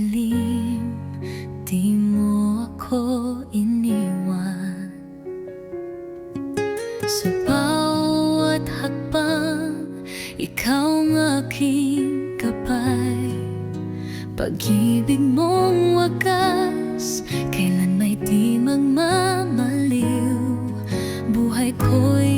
dilim Di mo ako iniwan. Sa bawat hakbang Ikaw ang aking kapay Pag-ibig mong wakas Kailan may di magmamaliw Buhay ko'y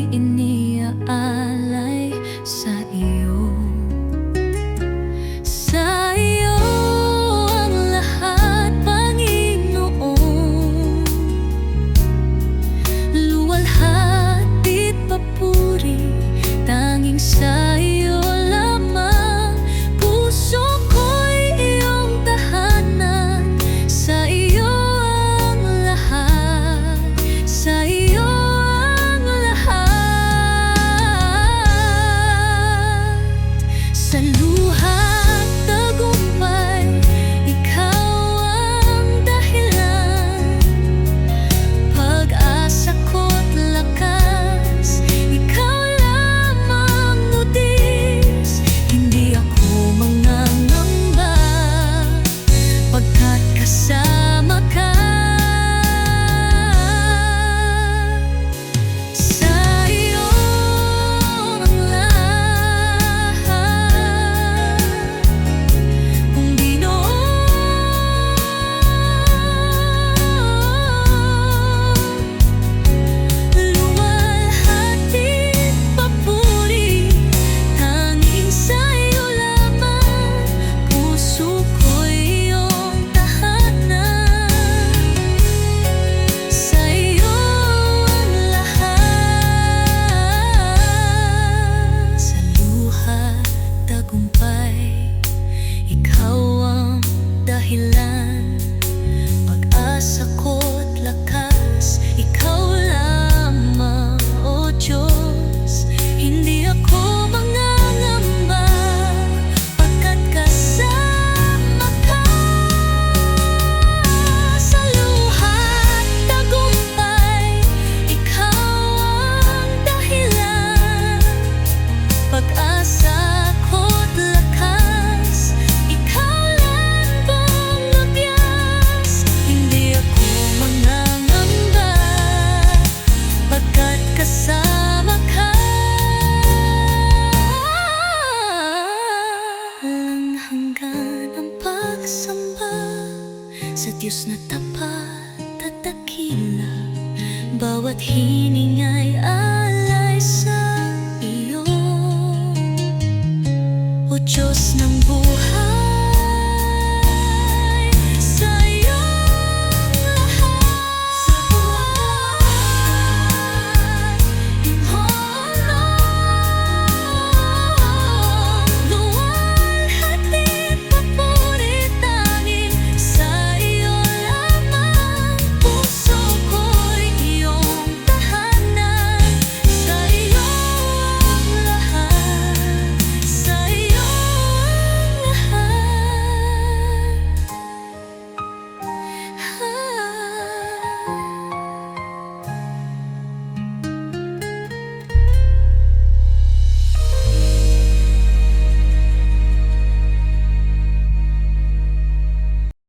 Sa Diyos na tapat at dakila Bawat hiningay ay